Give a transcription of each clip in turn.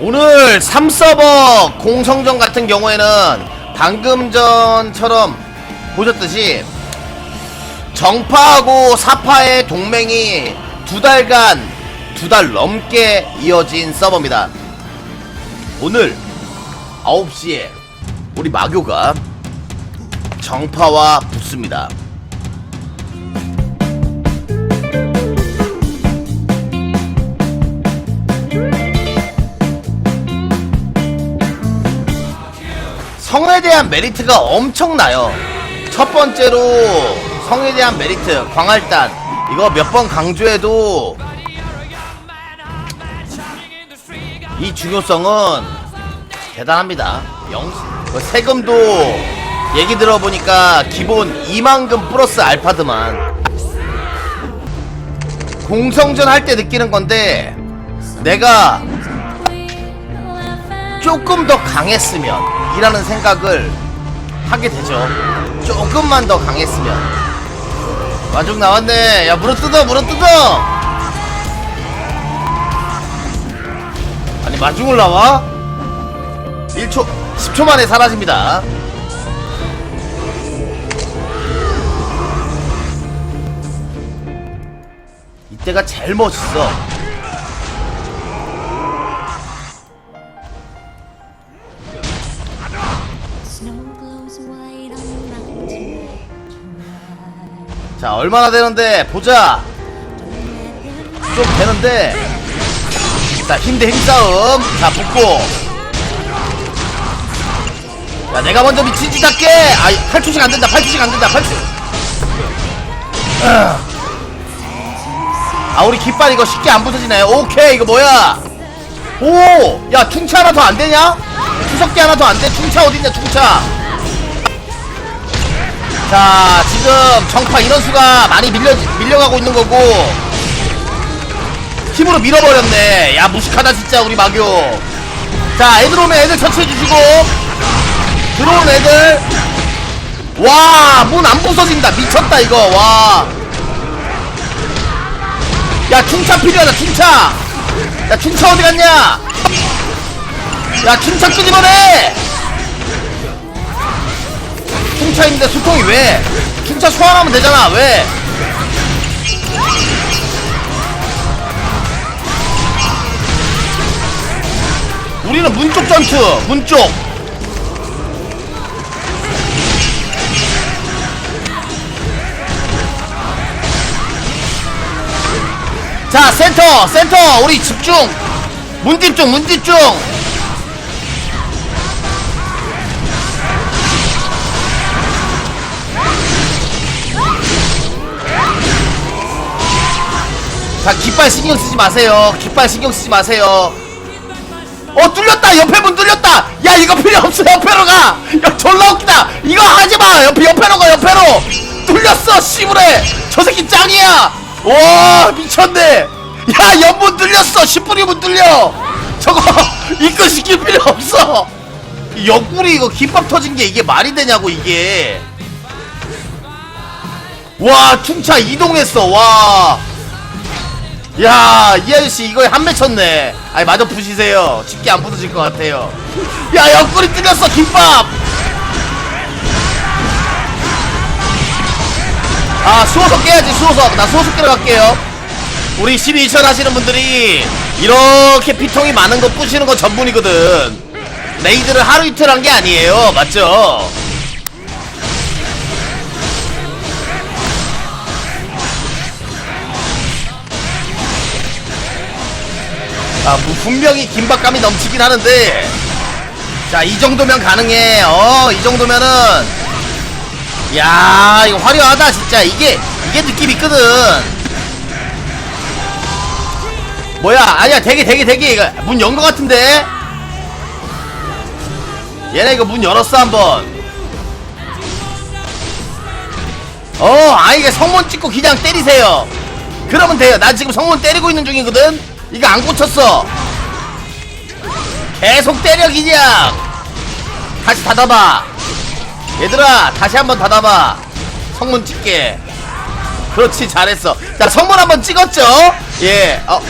오늘 3서버 공성전 같은 경우에는 방금 전처럼 보셨듯이 정파하고 사파의 동맹이 두 달간 두 달 넘게 이어진 서버입니다. 오늘 9시에 우리 마교가 정파와 붙습니다. 성에 대한 메리트가 엄청나요. 첫 번째로 성에 대한 메리트, 광활단. 이거 몇 번 강조해도 이 중요성은 대단합니다. 영, 그 세금도 얘기 들어보니까 기본 2만금 플러스 알파드만. 공성전 할 때 느끼는 건데 내가 조금 더 강했으면 이라는 생각을 하게 되죠. 조금만 더 강했으면. 마중 나왔네. 야, 물어 뜯어, 물어 뜯어! 아니, 마중을 나와? 1초, 10초 만에 사라집니다. 이때가 제일 멋있어. 자, 얼마나 되는데, 보자. 좀 되는데. 자, 힘대 힘싸움. 자, 붙고. 야, 내가 먼저 미친 짓 할게! 아, 8초씩 안 된다, 8초씩 안 된다, 8초. 아, 우리 깃발 이거 쉽게 안 부서지네. 오케이, 이거 뭐야? 오! 야, 충차 하나 더 안 되냐? 추석기 하나 더 안 돼? 충차 어딨냐, 충차? 자, 지금 정파 인원수가 많이 밀려, 밀려가고 있는 거고, 힘으로 밀어버렸네. 야, 무식하다, 진짜, 우리 마교. 자, 애들 오면 애들 처치해주시고, 들어온 애들. 와, 문 안 부서진다. 미쳤다, 이거. 와. 야, 충차 필요하다, 충차. 야, 충차 어디 갔냐? 야, 충차 끄집어내! 충차 있는데 수통이 왜? 충차 소환하면 되잖아, 왜? 우리는 문쪽 전투, 문쪽. 자, 센터, 센터, 우리 집중. 문 집중, 문 집중. 자, 깃발 신경 쓰지 마세요. 깃발 신경 쓰지 마세요. 어, 뚫렸다. 옆에 문 뚫렸다. 야, 이거 필요 없어. 옆에로 가. 야, 졸라 웃기다. 이거 하지 마. 옆에 옆에로 가. 옆에로. 뚫렸어. 씨부레. 저 새끼 짱이야. 와, 미쳤네. 야, 옆문 뚫렸어. 10분이 문 뚫려. 저거 이거 시킬 필요 없어. 이 옆구리 이거 김밥 터진 게 이게 말이 되냐고 이게. 와, 충차 이동했어. 와. 야, 이 아저씨 이거에 한매 쳤네. 아니, 마저 부시세요. 쉽게 안 부서질 것 같아요. 야, 옆구리 뚫렸어, 김밥! 아, 수호석 깨야지, 수호석. 나 수호석 깨러 갈게요. 우리 12천 하시는 분들이 이렇게 피통이 많은 거 부시는 거 전문이거든. 레이드를 하루 이틀 한 게 아니에요. 맞죠? 아, 뭐 분명히 긴박감이 넘치긴 하는데, 자, 이 정도면 가능해. 어, 이 정도면은, 야, 이거 화려하다, 진짜. 이게, 이게 느낌 있거든. 뭐야, 아니야, 되게, 되게, 되게, 이거, 문 연 거 같은데? 얘네 이거 문 열었어, 한번. 어, 아, 이게 성문 찍고 그냥 때리세요. 그러면 돼요. 나 지금 성문 때리고 있는 중이거든? 이거 안 꽂혔어. 계속 때려, 그냥. 다시 닫아봐. 얘들아, 다시 한번 닫아봐. 성문 찍게. 그렇지, 잘했어. 자, 성문 한번 찍었죠? 예, 어.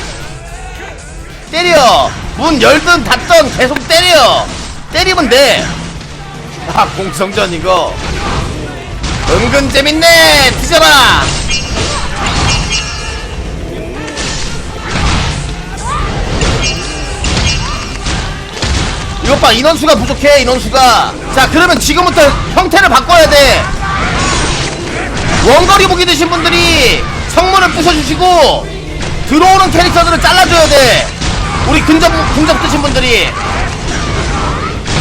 때려. 문 열든 닫든 계속 때려 때리면 돼아 공성전 이거 은근 재밌네 뒤져라 봐 인원수가 부족해 인원수가. 자 그러면 지금부터 형태를 바꿔야 돼. 원거리 무기 드신 분들이 성문을 부셔주시고 들어오는 캐릭터들을 잘라줘야 돼. 우리 근접 궁접 드신 분들이.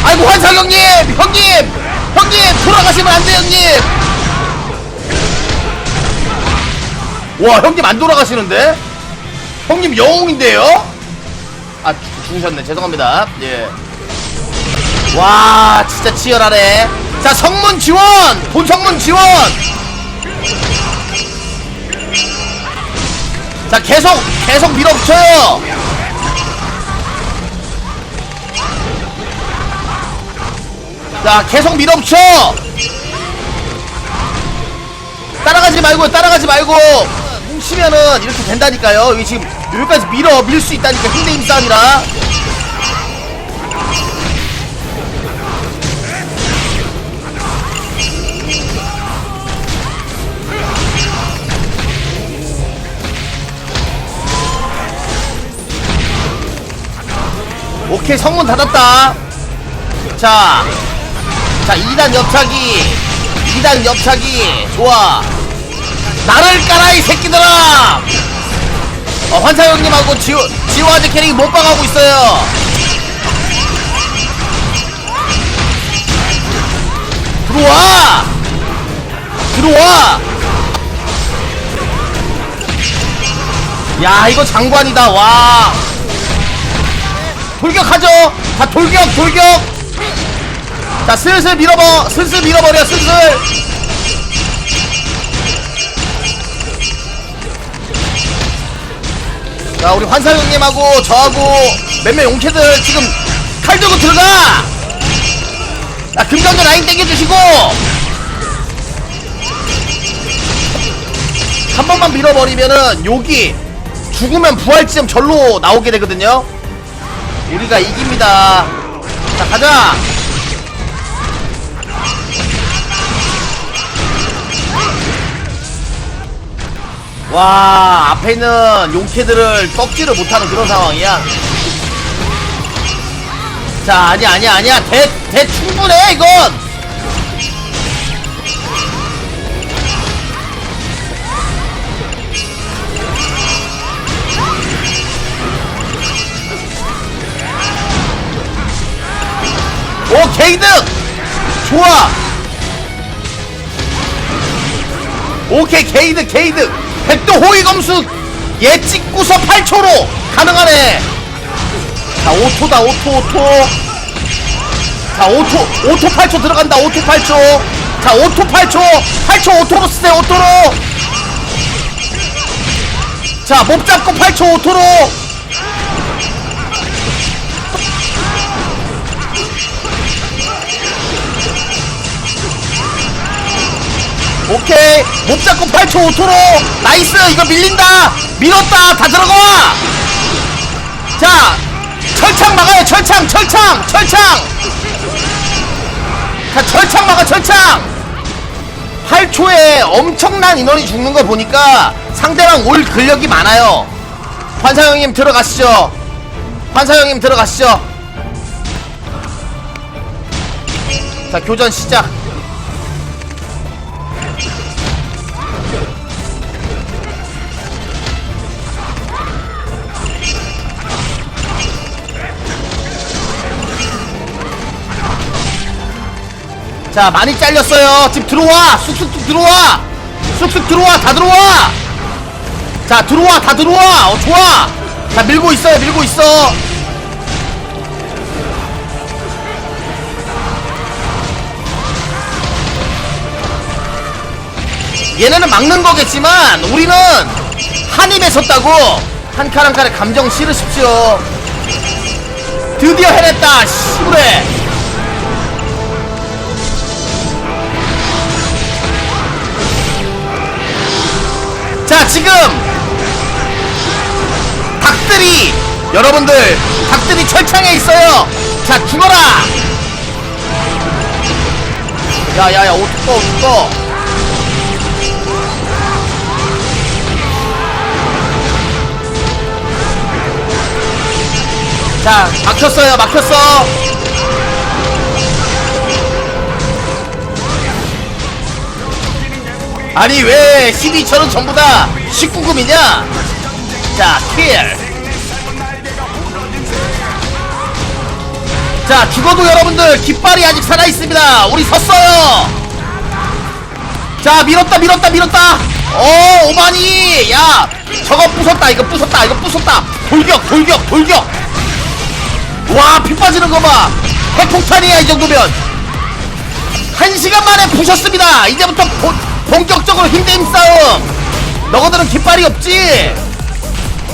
아이고 환상 형님 형님 형님 돌아가시면 안 돼 형님. 와 형님 안 돌아가시는데? 형님 영웅인데요? 아 죽- 죽으셨네. 죄송합니다. 예. 와 진짜 치열하네. 자 성문 지원! 본성문 지원! 자 계속 계속 밀어붙여요! 자 계속 밀어붙여! 따라가지 말고 따라가지 말고! 뭉치면은 이렇게 된다니까요. 여기 지금 여기까지 밀어 밀 수 있다니까. 힘대 힘 싸움이라 오케이 성문 닫았다. 자, 자 2단 옆차기 2단 옆차기 좋아. 나를 까라 이 새끼들아! 어, 환사 형님하고 지호 지호아재 캐릭이 못방하고 있어요. 들어와! 들어와! 야 이거 장관이다. 와 돌격하죠? 자 돌격 돌격! 자 슬슬 밀어버 슬슬 밀어버려 슬슬! 자 우리 환사 형님하고 저하고 몇몇 용캐들 지금 칼 들고 들어가! 자 금강도 라인 땡겨주시고! 한 번만 밀어버리면은 여기 죽으면 부활지점 절로 나오게 되거든요 우리가 이깁니다. 자 가자! 와 앞에 있는 용캐들을 꺾지를 못하는 그런 상황이야. 자 아니야 아니야 아니야. 대, 대 충분해 이건 오 개이득 좋아! 오케이 게이드 게이드 백도 호위 검수! 얘 찍고서 8초로! 가능하네! 자 5초다 5초 5초 자 5초 5초 8초 들어간다 5초 8초! 자 5초 8초! 8초 5토로 쓰세요 5토로! 자목 잡고 8초 5토로 오케이. 목 잡고 8초 5초로. 나이스. 이거 밀린다. 밀었다. 다 들어가 자 철창 막아요. 철창 철창 철창. 자 철창 막아 철창. 8초에 엄청난 인원이 죽는 거 보니까 상대방 올 근력이 많아요. 환사 형님 들어가시죠. 환사 형님 들어가시죠. 자 교전 시작 자 많이 잘렸어요. 지금 들어와. 쑥쑥 들어와. 쑥쑥 들어와. 다 들어와. 자 들어와. 다 들어와. 어 좋아. 자 밀고 있어요. 밀고 있어. 얘네는 막는 거겠지만 우리는 한 입에 섰다고. 한 칼 한 칼에 감정 실으십시오. 드디어 해냈다 씨부레 지금 닭들이 여러분들 닭들이 철창에 있어요. 자 죽어라! 야야야 옷 뜯어 옷 뜯어 자 막혔어요 막혔어 아니 왜 12천은 전부 다 19금이냐? 자 킬. 자 죽어도 여러분들 깃발이 아직 살아 있습니다. 우리 섰어요. 자 밀었다 밀었다 밀었다. 오 오마니. 야 저거 부쉈다 이거 부쉈다 이거 부쉈다. 돌격 돌격 돌격. 와 피 빠지는 거 봐. 핵폭탄이야 이 정도면. 한 시간 만에 부셨습니다. 이제부터 본, 본격적으로 힘듦 싸움. 너희들은 깃발이 없지?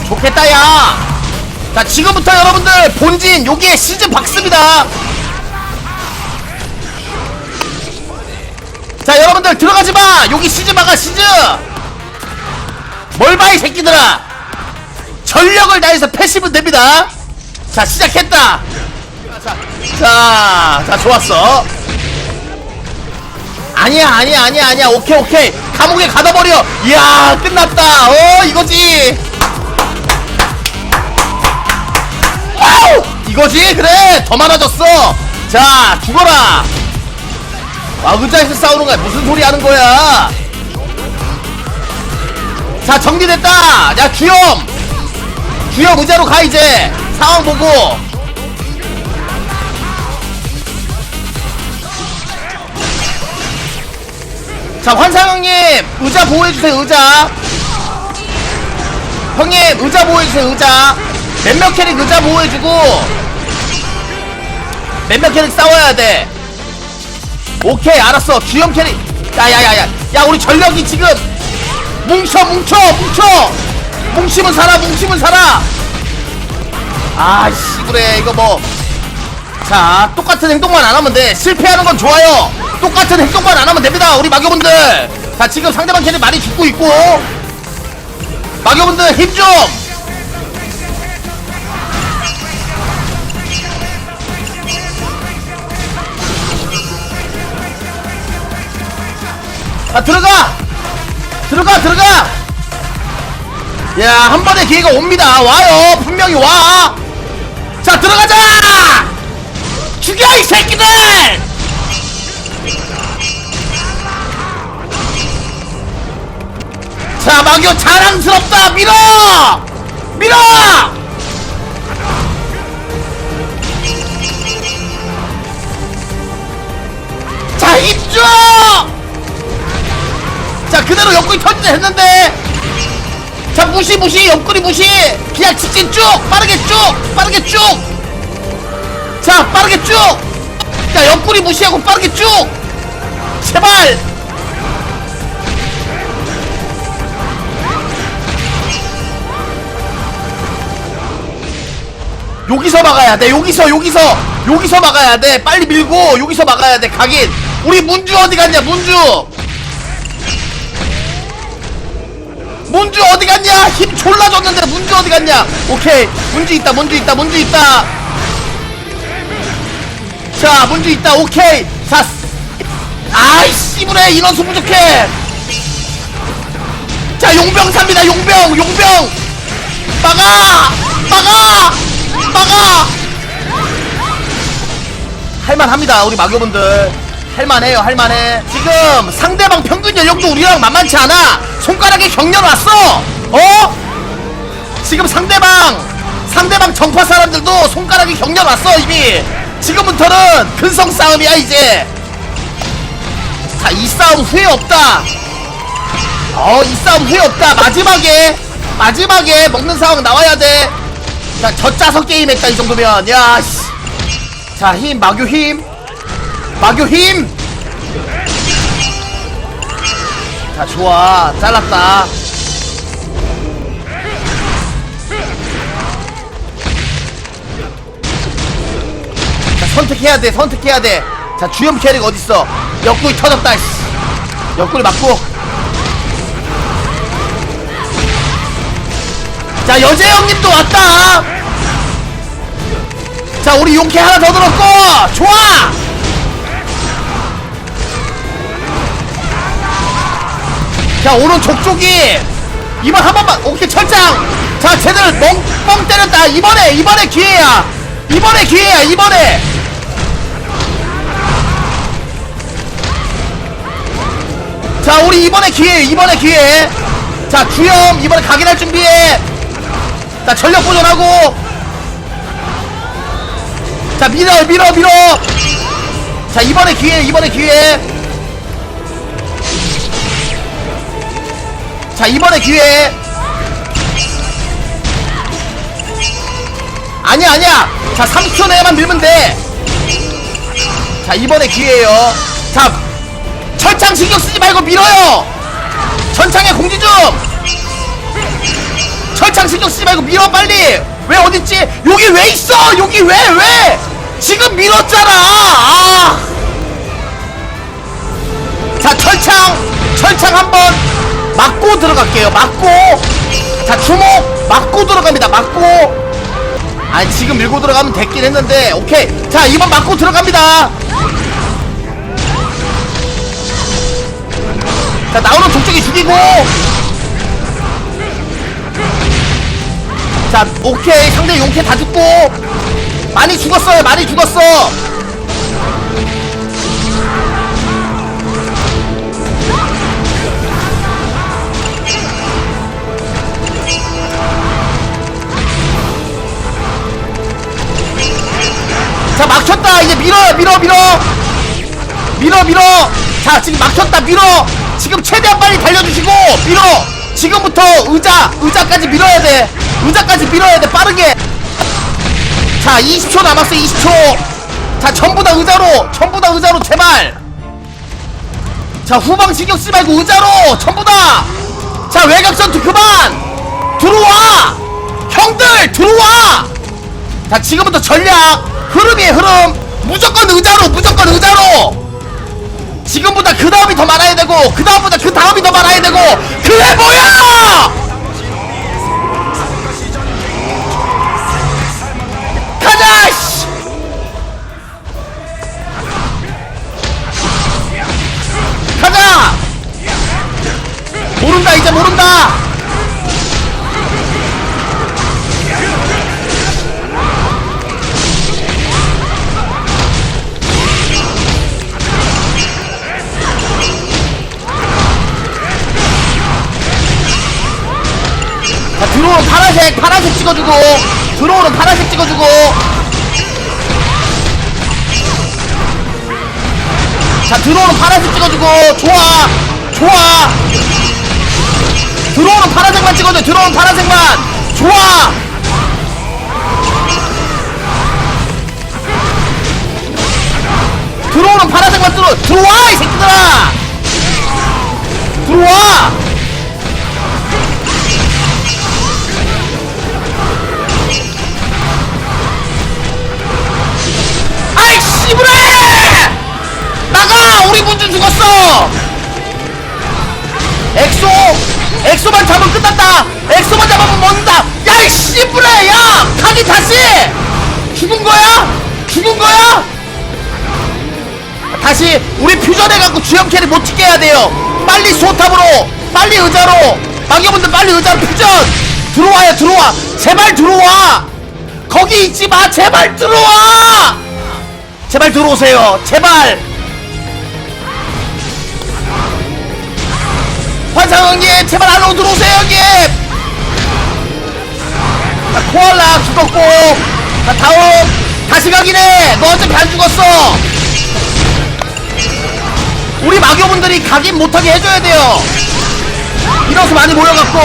좋겠다 야. 자 지금부터 여러분들 본진 여기에 시즈 박습니다. 자 여러분들 들어가지마! 여기 시즈 박아 시즈 뭘봐 이 새끼들아! 전력을 다해서 패시면 됩니다. 자 시작했다. 자, 자, 자 좋았어 아니야 아니야 아니야 아니야. 오케이 오케이. 감옥에 가둬버려. 이야 끝났다. 어 이거지? 와우! 이거지? 그래 더 많아졌어. 자 죽어라. 와 의자에서 싸우는 거야. 무슨 소리 하는 거야? 자 정리됐다. 야 주영 주영 의자로 가 이제. 상황 보고 자 환상 형님 의자 보호해주세요 의자. 형님 의자 보호해주세요 의자. 몇몇 캐릭 의자 보호해주고. 몇몇 캐릭 싸워야 돼. 오케이 알았어. 주영 캐릭. 야야야야. 야 우리 전력이 지금. 뭉쳐 뭉쳐 뭉쳐. 뭉치면 살아 뭉치면 살아. 아씨 그래. 이거 뭐. 자 똑같은 행동만 안 하면 돼. 실패하는 건 좋아요 똑같은 행동만 안 하면 됩니다 우리 마교분들. 자 지금 상대방 캐릭 많이 죽고 있고. 마교분들 힘좀! 자 들어가! 들어가 들어가! 야한 번의 기회가 옵니다. 와요. 분명히 와자 들어가자! 죽여 이 새끼들 자 마교 자랑스럽다! 밀어! 밀어! 자 입줘 자 그대로 옆구리 터지자 했는데 자 무시 무시 옆구리 무시! 그냥 직진 쭉! 빠르게 쭉! 빠르게 쭉자 빠르게 쭉자 옆구리 무시하고 빠르게 쭉! 제발 여기서 막아야 돼 여기서 여기서. 여기서 막아야 돼. 빨리 밀고 여기서 막아야 돼 각인. 우리 문주 어디 갔냐 문주? 문주 어디 갔냐? 힘 졸라 줬는데 문주 어디 갔냐? 오케이. 문주 있다 문주 있다 문주 있다. 자 문주 있다 오케이. 자 아이씨 그래 인원수 부족해. 자 용병 삽니다 용병 용병. 막아 막아 막아! 할만합니다 우리 마교분들. 할만해요 할만해. 지금 상대방 평균 연령도 우리랑 만만치 않아. 손가락에 경련 왔어. 어? 지금 상대방 상대방 정파 사람들도 손가락에 경련 왔어 이미. 지금부터는 근성 싸움이야 이제. 자 이 싸움 후회 없다. 어 이 싸움 후회 없다. 마지막에 마지막에 먹는 상황 나와야 돼 자, 저 짜서 게임 했다, 이 정도면. 야, 씨. 자, 힘, 마교 힘. 마교 힘! 자, 좋아. 잘랐다. 자, 선택해야 돼, 선택해야 돼. 자, 주연 캐릭 어딨어? 옆구리 터졌다, 씨. 옆구리 맞고. 자, 여재 형님도 왔다! 자 우리 용케 하나 더 들었고 좋아! 자 오른쪽 쪽이 이번 한 번만 오케이 철장! 자 제대로 멍멍 때렸다. 이번에 이번에 기회야. 이번에 기회야 이번에. 자 우리 이번에 기회 이번에 기회. 자 주영 이번에 각인할 준비해 자 전력 보존하고. 자 밀어 밀어 밀어. 자 이번에 기회 이번에 기회. 자 이번에 기회. 아니야 아니야. 자 30초 내에만 밀면 돼자 이번에 기회예요. 자 철창 신경 쓰지 말고 밀어요. 전창에 공지 좀 철창 신경 쓰지 말고 밀어 빨리! 왜 어딨지? 여기 왜 있어? 여기 왜 왜? 지금 밀었잖아! 아. 자 철창! 철창 한번 맞고 들어갈게요. 맞고! 자 주목! 맞고 들어갑니다. 맞고! 아니 지금 밀고 들어가면 됐긴 했는데 오케이. 자 이번 맞고 들어갑니다. 자 나오는 족적이 죽이고 자 오케이. 상대 용케 다 죽고. 많이 죽었어요. 많이 죽었어. 자 막혔다. 이제 밀어요 밀어 밀어. 밀어 밀어. 자 지금 막혔다. 밀어. 지금 최대한 빨리 달려주시고 밀어. 지금부터 의자 의자까지 밀어야 돼 의자까지 밀어야 돼 빠르게. 자 20초 남았어 20초. 자 전부 다 의자로 전부 다 의자로 제발. 자 후방 신경 쓰지 말고 의자로 전부 다자 외곽 전투 그만. 들어와. 형들 들어와. 자 지금부터 전략. 흐름이에요 흐름. 무조건 의자로 무조건 의자로. 지금보다 그 다음이 더 많아야 되고 그 다음보다 그 다음이 더 많아야 되고 그래 뭐야 가자 씨! 가자! 모른다 이제 모른다! 자 들어오는 파란색 파란색 찍어주고 들어오는 파란색 찍어주고. 자 들어오는 파란색 찍어주고. 좋아 좋아. 들어오는 파란색만 찍어줘 들어오는 파란색만. 좋아. 들어오는 파란색만 들어 들어와 이 새끼들아. 들어와 씨부레 나가! 우리 문준 죽었어! 엑소! 엑소만 잡으면 끝났다! 엑소만 잡으면 먹는다! 야 이 씨부레 야 가기 다시! 죽은 거야? 죽은 거야? 다시 우리 퓨전해갖고 주연 캐리 못 찍게 해야 돼요. 빨리 소탑으로 빨리 의자로. 망여분들 빨리 의자로 퓨전! 들어와요 들어와. 제발 들어와. 거기 있지 마 제발 들어와 제발 들어오세요. 제발. 환상 형님 제발 안으로 들어오세요 형님. 자 코알라 죽었고. 자 다음. 다시 가긴 해너 어차피 안 죽었어. 우리 마교분들이 각인 못하게 해줘야 돼요. 이렇게 많이 모여갖고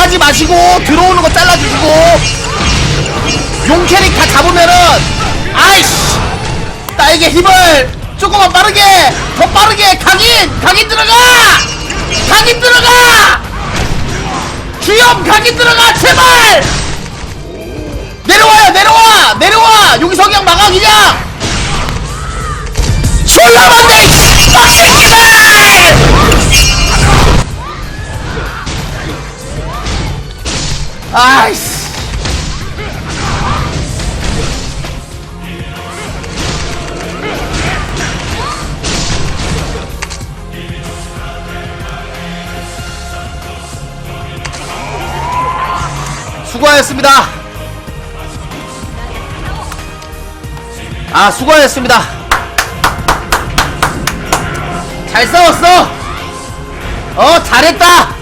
나가지 마시고 들어오는 거 잘라주시고 용 캐릭 다 잡으면은 아이씨! 나에게 힘을 조금만 빠르게 더 빠르게 각인! 각인 들어가! 각인 들어가! 주염 각인 들어가 제발! 내려와요 내려와! 내려와! 여기 석양 막아 그냥! 많네 이 빡새끼들 아이씨. 수고하셨습니다. 아 수고하셨습니다. 잘 싸웠어. 어 잘했다